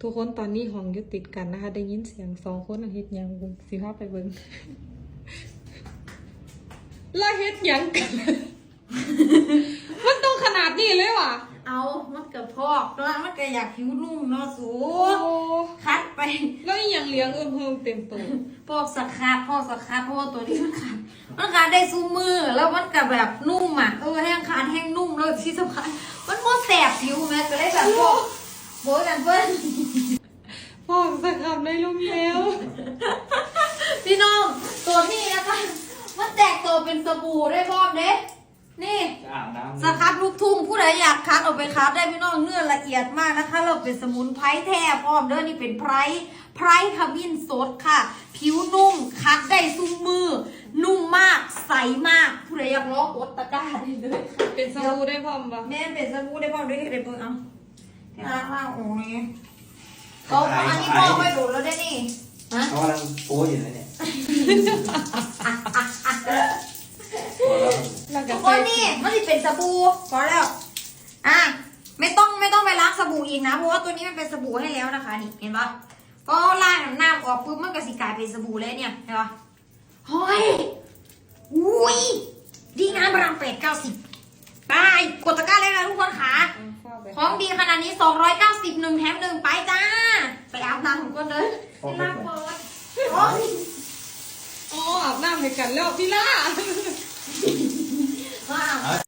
ทุกคนตอนนี้ห้องอยู่ติดกันนะคะ ได้ยินเสียงสองคนน่ะเฮ็ดหยังเบิ่งสิพาไปเบิ่งแล้วเฮ็ดหยังกัน มันต้องขนาดนี้เลยว่ะเอามันกระพอกเนาะมันก็อยากผิวนุ่มเนาะสูโอ้คัดไป แล้วอีหยังเลี้ยงเอิ้มเพิ่มเต็มตัวพอกสครับพอกสครับเพราะว่าตัวนี้มันขาดมันขาดได้ซูมือแล้วมันกับแบบนุ่มอะเออแห้งขาดแห้งนุ่มแล้วที่สำคัญมันโมแสบผิวแม่ก็เลยแบบพวกโบยกันเพื่อนพ่อสักคำ ได้ลุ่มแล้วพี่น้องตัวนี้นะคะมันแตกตัวเป็นสบู่ได้พร้อมเด้นี่จะอาบน้ำสครับลูกทุ่งผู้ใดอยากคัดเอาไปคัดได้พี่น้องเนื้อละเอียดมากนะคะ เราเป็นสมุนไพรแท้พร้อมเด้อนี่เป็นไพรไพรขมิ้นสดค่ะ ผิวนุ่มคัดได้ซุ้มมือ นุ่มมากใสมากผู้ใดอยากลองกดตะกร้าได้เลยค่ะเป็นสบู่ได้พร้อมปะแม่นเป็นสบู่ได้พร้อมด้วยเด็ดเบิ่งเอาที่ร้านล่างโอ้ย ก็อันนี้พ่อไม่ดูแล้วได้นี่ฮะเขากำลังโป้อยู่นะเนี่ยพอแล้วแล้วก็ทุกคใส่นนี่มันจะเป็นสบู่พอแล้ว อะไม่ต้องไม่ต้องไปล้างสบู่อีกนะ เพราะว่าตัวนี้มันเป็นสบู่ให้แล้วนะคะ นี่เห็นปะก็ล้างน้ำออกปุ๊บมันก็สิกลายเป็นสบู่เลยเนี่ยเห็นปะเฮ้ยอุ้ยดีงามบรังเป็ดเก้าสิบไปกดตะกร้าเลยนะทุกคนค่ะ เข้าไปของดีขนาดนี้ 290หนึ่งแถมหนึ่งไปจ้า ไปอาบน้ำของคนเลยที่ลากเปิดโอ้ยอ๋ออาบน้ำให้กันแล้วพี่ล่า